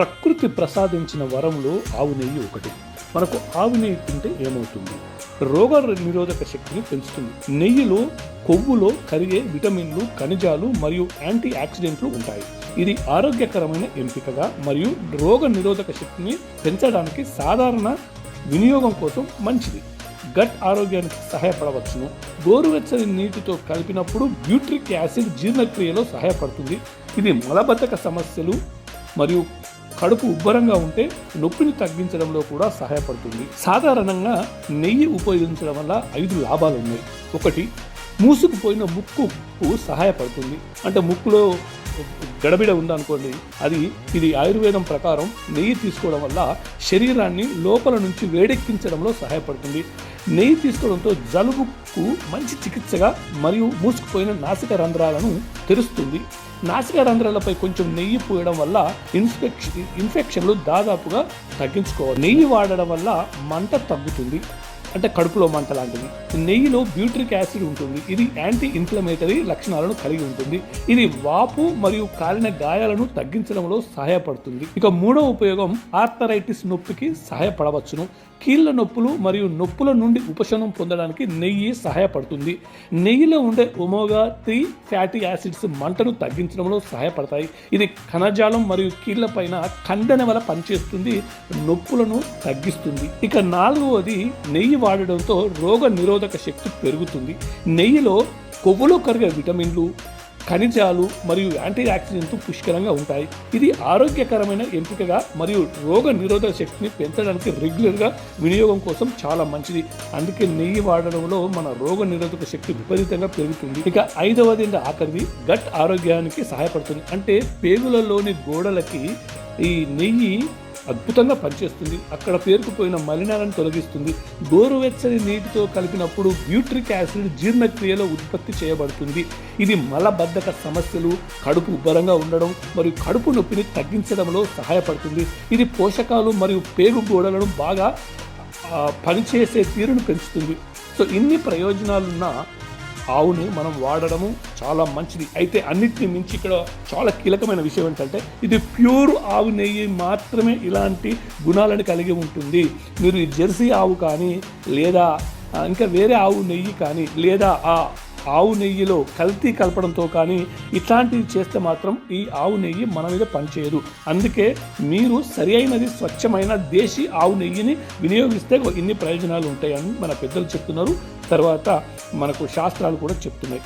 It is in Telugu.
ప్రకృతి ప్రసాదించిన వరంలో ఆవు నెయ్యి ఒకటి. మనకు ఆవు నెయ్యి తింటే ఏమవుతుంది? రోగ నిరోధక శక్తిని పెంచుతుంది. నెయ్యిలో కొవ్వులో కరిగే విటమిన్లు ఖనిజాలు మరియు యాంటీ ఆక్సిడెంట్లు ఉంటాయి. ఇది ఆరోగ్యకరమైన ఎంపికగా మరియు రోగ నిరోధక శక్తిని పెంచడానికి సాధారణ వినియోగం కోసం మంచిది. గట్ ఆరోగ్యానికి సహాయపడవచ్చును. గోరువెచ్చని నీటితో కలిపినప్పుడు బ్యూట్రిక్ యాసిడ్ జీర్ణక్రియలో సహాయపడుతుంది. ఇది మలబద్ధక సమస్యలు మరియు కడుపు ఉబ్బరంగా ఉంటే నొప్పిని తగ్గించడంలో కూడా సహాయపడుతుంది. సాధారణంగా నెయ్యి ఉపయోగించడం వల్ల ఐదు లాభాలు ఉన్నాయి. ఒకటి మూసుకుపోయిన ముక్కుకు సహాయపడుతుంది. అంటే ముక్కులో గడబిడ ఉందనుకోండి అది ఇది ఆయుర్వేదం ప్రకారం నెయ్యి తీసుకోవడం వల్ల శరీరాన్ని లోపల నుంచి వేడెక్కించడంలో సహాయపడుతుంది. నెయ్యి తీసుకోవడంతో జలుబుకు మంచి చికిత్సగా మరియు మూసుకుపోయిన నాసిక రంధ్రాలను తెరుస్తుంది. నాసిక రంధ్రాలపై కొంచెం నెయ్యి పోయడం వల్ల ఇన్ఫెక్షన్ ఇన్ఫెక్షన్లు దాదాపుగా తగ్గించుకోవాలి. నెయ్యి వాడడం వల్ల మంట తగ్గుతుంది. అంటే కడుపులో మంట లాంటిది. నెయ్యిలో బ్యూట్రిక్ యాసిడ్ ఉంటుంది. ఇది యాంటీ ఇన్ఫ్లమేటరీ లక్షణాలను కలిగి ఉంటుంది. ఇది వాపు మరియు కాలిన గాయాలను తగ్గించడంలో సహాయపడుతుంది. ఇక మూడో ఉపయోగం ఆర్థరైటిస్ నొప్పికి సహాయపడవచ్చును. కీళ్ళ నొప్పులు మరియు నొప్పుల నుండి ఉపశమనం పొందడానికి నెయ్యి సహాయపడుతుంది. నెయ్యిలో ఉండే ఒమోగా త్రీ ఫ్యాటీ యాసిడ్స్ మంటను తగ్గించడంలో సహాయపడతాయి. ఇది కణజాలం మరియు కీళ్ళ పైన కండెన వల్ల పనిచేస్తుంది నొప్పులను తగ్గిస్తుంది. ఇక నాలుగవది నెయ్యి వాడడంతో రోగ నిరోధక శక్తి పెరుగుతుంది. నెయ్యిలో కొవ్వులో కరిగే విటమిన్లు ఖనిజాలు మరియు యాంటీ ఆక్సిడెంట్లు పుష్కలంగా ఉంటాయి. ఇది ఆరోగ్యకరమైన ఎంపికగా మరియు రోగ నిరోధక శక్తిని పెంచడానికి రెగ్యులర్గా వినియోగం కోసం చాలా మంచిది. అందుకే నెయ్యి వాడడంలో మన రోగ నిరోధక శక్తి విపరీతంగా పెరుగుతుంది. ఇక ఐదవది ఆఖరిది గట్ ఆరోగ్యానికి సహాయపడుతుంది. అంటే పేగులలోని గోడలకి ఈ నెయ్యి అద్భుతంగా పనిచేస్తుంది. అక్కడ పేరుకుపోయిన మలినాలను తొలగిస్తుంది. గోరువెచ్చని నీటితో కలిపినప్పుడు బ్యూట్రిక్ యాసిడ్ జీర్ణక్రియలో ఉత్పత్తి చేయబడుతుంది. ఇది మలబద్ధక సమస్యలు కడుపు ఉబ్బరంగా ఉండడం మరియు కడుపు నొప్పిని తగ్గించడంలో సహాయపడుతుంది. ఇది పోషకాలు మరియు పేగు గోడలను బాగా పనిచేసే తీరును పెంచుతుంది. సో ఇన్ని ప్రయోజనాలున్న ఆవుని మనం వాడడము చాలా మంచిది. అయితే అన్నిటిని మించి ఇక్కడ చాలా కీలకమైన విషయం ఏంటంటే ఇది ప్యూర్ ఆవు నెయ్యి మాత్రమే ఇలాంటి గుణాలను కలిగి ఉంటుంది. మీరు ఈ జెర్సీ ఆవు కానీ లేదా ఇంకా వేరే ఆవు నెయ్యి కానీ లేదా ఆ ఆవు నెయ్యిలో కల్తీ కలపడంతో కానీ ఇట్లాంటివి చేస్తే మాత్రం ఈ ఆవు నెయ్యి మన మీద పనిచేయదు. అందుకే మీరు సరి అయినది స్వచ్ఛమైన దేశీ ఆవు నెయ్యిని వినియోగిస్తే ఇన్ని ప్రయోజనాలు ఉంటాయని మన పెద్దలు చెప్తున్నారు. తర్వాత మనకు శాస్త్రాలు కూడా చెప్తున్నాయి.